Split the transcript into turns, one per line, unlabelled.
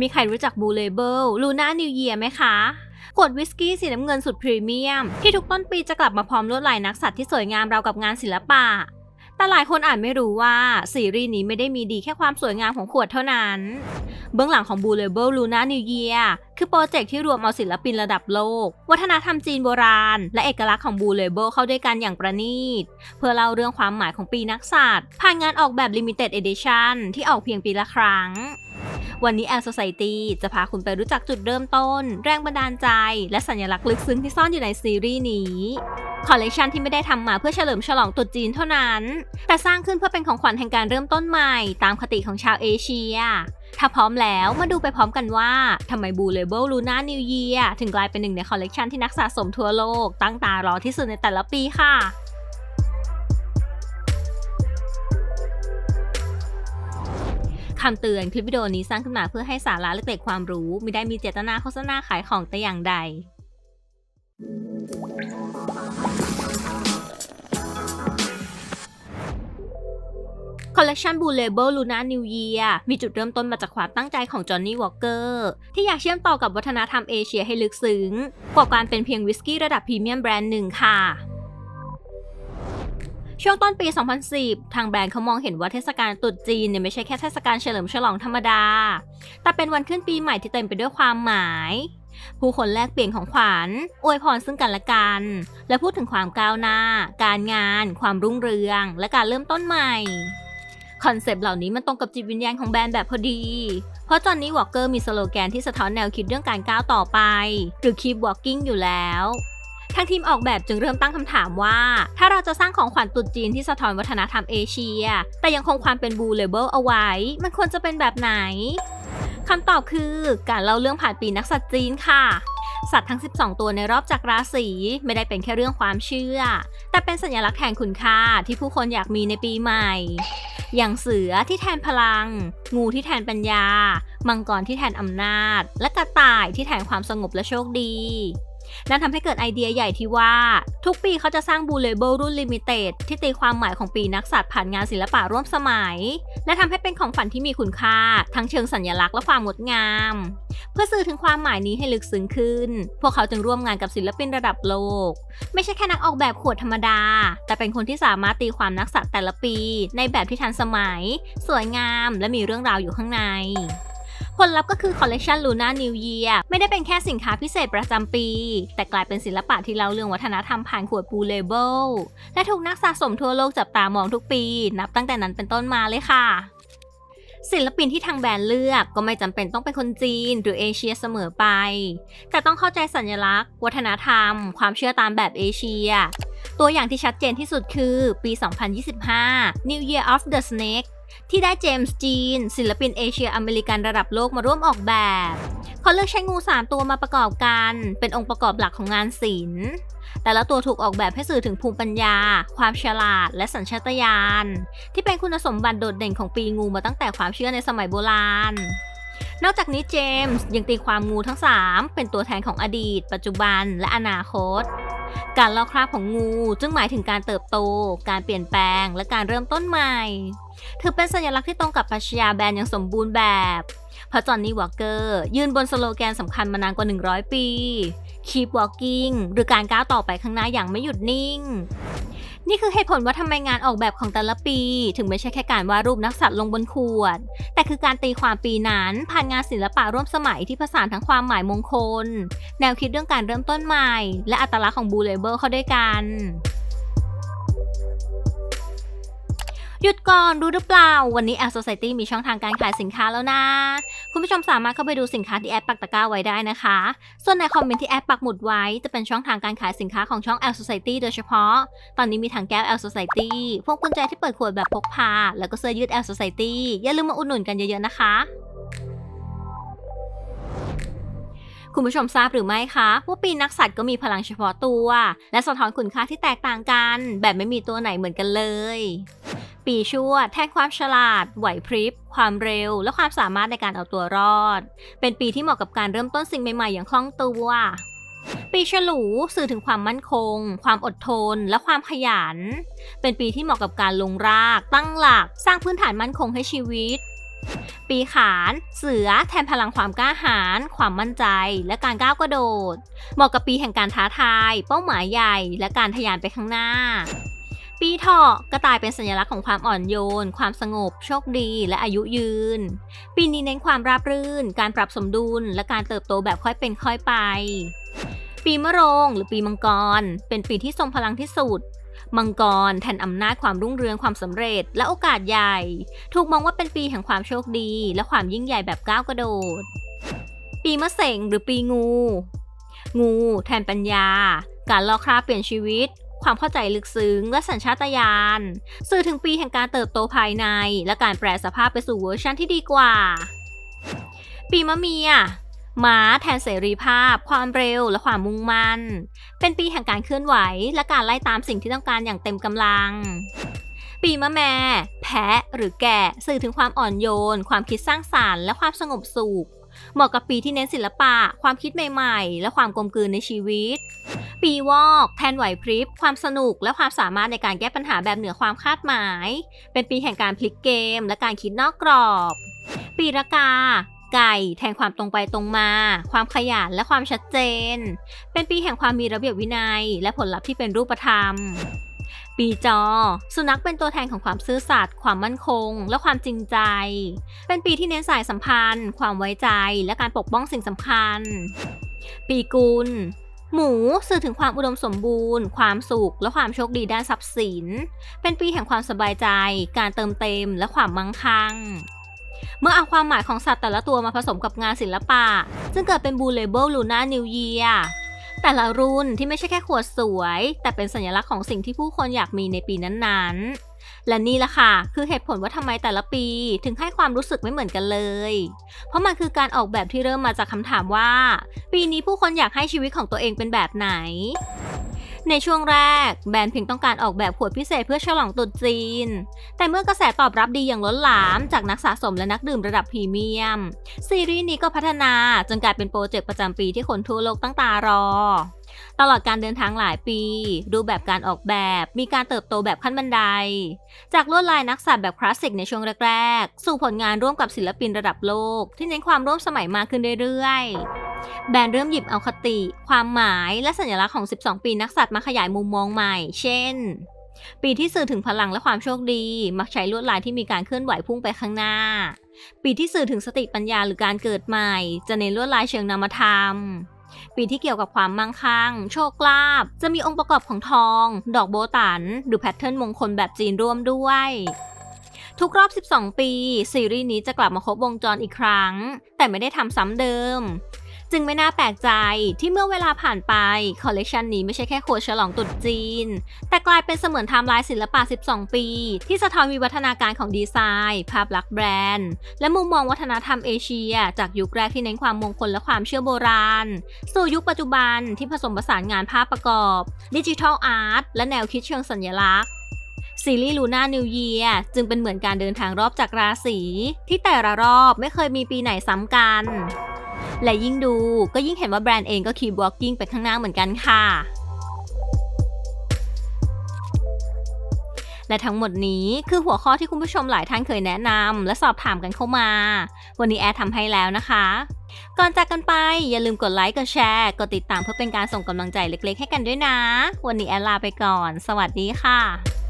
มีใครรู้จักบูเลเบิลลูน่านิวเยียไหมคะขวดวิสกี้สีน้ำเงินสุดพรีเมียม ที่ทุกต้นปีจะกลับมาพร้อมลวดลายนักสัตว์ที่สวยงามราวกับงานศิลปะ แต่หลายคนอาจไม่รู้ว่าซีรีส์นี้ไม่ได้มีดีแค่ความสวยงามของขวดเท่านั้น เบื้องหลังของ b ูเลเบิลลูน่านิวเยียคือโปรเจกต์ที่รวมเอาศิลปินระดับโลก วัฒนธรรมจีนโบราณ และเอกลักษณ์ของ b ูเลเบิลเข้าด้วยกันอย่างประณีต เพื่อเล่าเรื่องความหมายของปีนักสัตว์ผ่านงานออกแบบ Limited Edition ที่ออกเพียงปีละครั้ง วันนี้แอล Society จะพาคุณไปรู้จักจุดเริ่มต้น แรงบันดาลใจ และสัญลักษณ์ลึกซึ้งที่ซ่อนอยู่ในซีรีส์นี้คอลเลกชันที่ไม่ได้ทำมาเพื่อเฉลิมฉลองตรุษจีนเท่านั้น แต่สร้างขึ้นเพื่อเป็นของขวัญแห่งการเริ่มต้นใหม่ตามคติของชาวเอเชีย ถ้าพร้อมแล้วมาดูไปพร้อมกันว่าทำไมบูเลเบิลลูน่านิวเยียถึงกลายเป็นหนึ่งในคอลเลกชันที่นักสะสมทั่วโลกตั้งตารอที่สุดในแต่ละปีค่ะ คำเตือนคลิปวิดีโอนี้สร้างขึ้นมาเพื่อให้สาระและเกร็ดความรู้ไม่ได้มีเจตนาโฆษณาขายของแต่อย่างใด คอลเลกชันบูเลเบิลลูน่านิวเยียมีจุดเริ่มต้นมาจากความตั้งใจของจอห์นนี่วอลเกอร์ที่อยากเชื่อมต่อกับวัฒนธรรมเอเชียให้ลึกซึ้งกว่าการเป็นเพียงวิสกี้ระดับพรีเมียมแบรนด์หนึ่งค่ะ ช่วงต้นปี 2010 ทางแบรนด์เขามองเห็นว่าเทศกาลตรุษจีนเนี่ยไม่ใช่แค่เทศกาลเฉลิมฉลองธรรมดา แต่เป็นวันขึ้นปีใหม่ที่เต็มไปด้วยความหมาย ผู้คนแลกเปลี่ยนของขวัญ อวยพรซึ่งกันและกัน และพูดถึงความก้าวหน้า การงาน ความรุ่งเรือง และการเริ่มต้นใหม่คอนเซปต์เหล่านี้มันตรงกับจิตวิญญาณของแบรนด์แบบพอดี เพราะจอนนี่วอ l เกอร์มีสโลแกนที่สะท้อนแนวคิดเรื่องการก้าวต่อไป หรือ keep walking อยู่แล้ว ทางทีมออกแบบจึงเริ่มตั้งคำถามว่า ถ้าเราจะสร้างของขวัญตรุษจีนที่สะท้อนวัฒนธรรมเอเชีย แต่ยังคงความเป็นบูเลเบิลเอาไว้ มันควรจะเป็นแบบไหนคำตอบคือการเล่าเรื่องผ่านปีนักสัตว์จีนค่ะ สัตว์ทั้ง 12 ตัวในรอบจักรราศีไม่ได้เป็นแค่เรื่องความเชื่อ แต่เป็นสัญลักษณ์แห่งคุณค่าที่ผู้คนอยากมีในปีใหม่ อย่างเสือที่แทนพลัง งูที่แทนปัญญา มังกรที่แทนอำนาจ และกระต่ายที่แทนความสงบและโชคดี นั่นทำให้เกิดไอเดียใหญ่ที่ว่า ทุกปีเขาจะสร้างบูเลเบิลรุ่นลิมิเต็ดที่ตีความหมายของปีนักสัตว์ผ่านงานศิลปะร่วมสมัย และทำให้เป็นของฝันที่มีคุณค่า ทั้งเชิงสัญลักษณ์และความงดงาม เพื่อสื่อถึงความหมายนี้ให้ลึกซึ้งขึ้น พวกเขาจึงร่วมงานกับศิลปินระดับโลก ไม่ใช่แค่นักออกแบบขวดธรรมดา แต่เป็นคนที่สามารถตีความนักสัตว์แต่ละปี ในแบบที่ทันสมัย สวยงาม และมีเรื่องราวอยู่ข้างใน ผลลัพธ์ก็คือคอลเลกชันลูน่านิวเยียไม่ได้เป็นแค่สินค้าพิเศษประจำปี แต่กลายเป็นศิลปะที่เล่าเรื่องวัฒนธรรมผ่านขวดปูเลเบิลและถูกนักสะสมทั่วโลกจับตามองทุกปี นับตั้งแต่นั้นเป็นต้นมาเลยค่ะศิลปินที่ทางแบรนด์เลือกก็ไม่จำเป็นต้องเป็นคนจีนหรือเอเชียเสมอไป แต่ต้องเข้าใจสัญลักษณ์ วัฒนธรรม ความเชื่อตามแบบเอเชีย ตัวอย่างที่ชัดเจนที่สุดคือปี 2025 New Year of the Snake ที่ได้เจมส์จีน ศิลปินเอเชียอเมริกันระดับโลกมาร่วมออกแบบเขาเลือกใช้งู 3 ตัวมาประกอบกัน เป็นองค์ประกอบหลักของงานศิลป์แต่ละตัวถูกออกแบบให้สื่อถึงภูมิปัญญา ความฉลาด และสัญชาตญาณที่เป็นคุณสมบัติโดดเด่นของปีงูมาตั้งแต่ความเชื่อในสมัยโบราณ นอกจากนี้เจมส์ยังตีความงูทั้ง 3 เป็นตัวแทนของอดีต ปัจจุบันและอนาคต การลอกคราบของงูจึงหมายถึงการเติบโต การเปลี่ยนแปลง และการเริ่มต้นใหม่ ถือเป็นสัญลักษณ์ที่ตรงกับปรัชญาแบรนด์อย่างสมบูรณ์แบบเพราะจอห์นนี่วอลเกอร์ยืนบนสโลแกนสำคัญมานานกว่า 100 ปี Keep walking หรือการก้าวต่อไปข้างหน้าอย่างไม่หยุดนิ่ง นี่คือเหตุผลว่าทำไมงานออกแบบของแต่ละปี ถึงไม่ใช่แค่การวาดรูปนักสัตว์ลงบนขวด แต่คือการตีความปีนั้นผ่านงานศิลปะร่วมสมัยที่ผสานทั้งความหมายมงคล แนวคิดเรื่องการเริ่มต้นใหม่ และอัตลักษณ์ของบูเลเบิลเข้าด้วยกันหยุดก่อนรู้หรือเปล่า วันนี้ Air Society มีช่องทางการขายสินค้าแล้วนะ คุณผู้ชมสามารถเข้าไปดูสินค้าที่แอปปักตะกร้าไว้ได้นะคะ ส่วนในคอมเมนต์ที่แอปปักหมุดไว้ จะเป็นช่องทางการขายสินค้าของช่อง Air Society โดยเฉพาะ ตอนนี้มีถังแก้ว Air Society พวงกุญแจที่เปิดขวดแบบพกพา แล้วก็เสื้อยืด Air Society อย่าลืมมาอุดหนุนกันเยอะๆนะคะคุณผู้ชมทราบหรือไม่คะว่าปีนักสัตว์ก็มีพลังเฉพาะตัว และสะท้อนคุณค่าที่แตกต่างกัน แบบไม่มีตัวไหนเหมือนกันเลย ปีชั่วแทนความฉลาด ไหวพริบ ความเร็ว และความสามารถในการเอาตัวรอด เป็นปีที่เหมาะกับการเริ่มต้นสิ่งใหม่ๆ อย่างคล่องตัว ปีฉลูสื่อถึงความมั่นคง ความอดทน และความขยัน เป็นปีที่เหมาะกับการลงราก ตั้งหลัก สร้างพื้นฐานมั่นคงให้ชีวิต ปีปีขานเสือแทนพลังความกล้าหาญ ความมั่นใจ และการก้าวกระโดด เหมาะกับปีแห่งการท้าทาย เป้าหมายใหญ่ และการทะยานไปข้างหน้า ปีเถาะกระต่ายเป็นสัญลักษณ์ของความอ่อนโยน ความสงบ โชคดี และอายุยืน ปีนี้เน้นความราบรื่น การปรับสมดุล และการเติบโตแบบค่อยเป็นค่อยไป ปีมะโรงหรือปีมังกร เป็นปีที่ทรงพลังที่สุด มังกรแทนอำนาจความรุ่งเรืองความสำเร็จ และโอกาสใหญ่ ถูกมองว่าเป็นปีแห่งความโชคดี และความยิ่งใหญ่แบบก้าวกระโดด ปีมะเสงหรือปีงู งู แทนปัญญาการลอคราบเปลี่ยนชีวิต ความเข้าใจลึกซึ้ง และสัญชาตญาณ สื่อถึงปีแห่งการเติบโตภายใน และการแปลสภาพไปสู่เวอร์ชันที่ดีกว่า ปีมะเมียม้าแทนเสรีภาพ ความเร็ว และความมุ่งมั่น เป็นปีแห่งการเคลื่อนไหว และการไล่ตามสิ่งที่ต้องการอย่างเต็มกำลัง ปีมะแม่แพะหรือแกะสื่อถึงความอ่อนโยน ความคิดสร้างสารรค์ และความสงบสุข เหมาะกับปีที่เน้นศิลปะ ความคิดใหม่ ๆ และความกลมกลืนในชีวิต ปีวอกแทนไหวพริบ ความสนุกและความสามารถในการแก้ปัญหาแบบเหนือความคาดหมาย เป็นปีแห่งการพลิกเกม และการคิดนอกกรอบ ปีรากาไก่แทนความตรงไปตรงมา ความขยันและความชัดเจน เป็นปีแห่งความมีระเบียบวินัย และผลลัพธ์ที่เป็นรูปธรรม ปีจอ สุนัขเป็นตัวแทนของความซื่อสัตย์ความมั่นคง และความจริงใจ เป็นปีที่เน้นสายสัมพันธ์ ความไว้ใจ และการปกป้องสิ่งสำคัญ ปีกุล หมูสื่อถึงความอุดมสมบูรณ์ ความสุข และความโชคดีด้านทรัพย์สิน เป็นปีแห่งความสบายใจ การเติมเต็ม และความมั่งคั่ง เมื่อเอาความหมายของสัตว์แต่ละตัวมาผสมกับงานศิลปะ จึงเกิดเป็นบูเลเบิลลูน่านิวเยียแต่ละรุ่นที่ไม่ใช่แค่ขวดสวย แต่เป็นสัญลักษณ์ของสิ่งที่ผู้คนอยากมีในปีนั้นๆ และนี่ละค่ะ คือเหตุผลว่าทำไมแต่ละปี ถึงให้ความรู้สึกไม่เหมือนกันเลย เพราะมันคือการออกแบบที่เริ่มมาจากคำถามว่า ปีนี้ผู้คนอยากให้ชีวิตของตัวเองเป็นแบบไหนในช่วงแรก แบรนด์เพียงต้องการออกแบบขวดพิเศษเพื่อฉลองตรุษจีน แต่เมื่อกระแสตอบรับดีอย่างล้นหลามจากนักสะสมและนักดื่มระดับพรีเมียม ซีรีส์นี้ก็พัฒนาจนกลายเป็นโปรเจกต์ประจำปีที่คนทั่วโลกตั้งตารอ ตลอดการเดินทางหลายปีรูปแบบการออกแบบ มีการเติบโตแบบขั้นบันได จากลวดลายนักสัตว์แบบคลาสสิกในช่วงแรกๆ สู่ผลงานร่วมกับศิลปินระดับโลก ที่เน้นความร่วมสมัยมากขึ้นเรื่อยๆ แบรนด์เริ่มหยิบเอาคติ ความหมายและสัญลักษณ์ของ 12 ปีนักสัตว์มาขยายมุมมองใหม่ เช่น ปีที่สื่อถึงพลังและความโชคดี มักใช้ลวดลายที่มีการเคลื่อนไหวพุ่งไปข้างหน้า ปีที่สื่อถึงสติปัญญาหรือการเกิดใหม่ จะเน้นลวดลายเชิงนามธรรม ปีที่เกี่ยวกับความมั่งคั่ง โชคลาภจะมีองค์ประกอบของทอง ดอกโบตันหรือแพทเทิร์นมงคลแบบจีนร่วมด้วยทุกรอบ 12 ปี ซีรีส์นี้จะกลับมาครบวงจรอีกครั้ง แต่ไม่ได้ทำซ้ำเดิม จึงไม่น่าแปลกใจที่เมื่อเวลาผ่านไปคอลเลกชันนี้ไม่ใช่แค่โคดฉลองตรุษจีน แต่กลายเป็นเสมือนไทม์ไลน์ศิลปะ 12 ปี ที่สะท้อนวิวัฒนาการของดีไซน์ ภาพลักษณ์แบรนด์ และมุมมองวัฒนธรรมเอเชีย จากยุคแรกที่เน้นความมงคลและความเชื่อโบราณ สู่ยุคปัจจุบันที่ผสมผสานงานภาพประกอบ ดิจิทัลอาร์ตและแนวคิดเชิงสัญลักษณ์ซีรีส์ลูน่านิวเยียจึงเป็นเหมือนการเดินทางรอบจากราศีที่แต่ละรอบไม่เคยมีปีไหนซ้ำกัน และยิ่งดูก็ยิ่งเห็นว่าแบรนด์เองก็ keep walking ไปข้างหน้าเหมือนกันค่ะ และทั้งหมดนี้คือหัวข้อที่คุณผู้ชมหลายท่านเคยแนะนำและสอบถามกันเข้ามา วันนี้แอดทำให้แล้วนะคะก่อนจากกันไปอย่าลืมกดไลค์ กดแชร์ กดติดตามเพื่อเป็นการส่งกำลังใจเล็กๆ ให้กันด้วยนะ วันนี้แอดลาไปก่อน สวัสดีค่ะ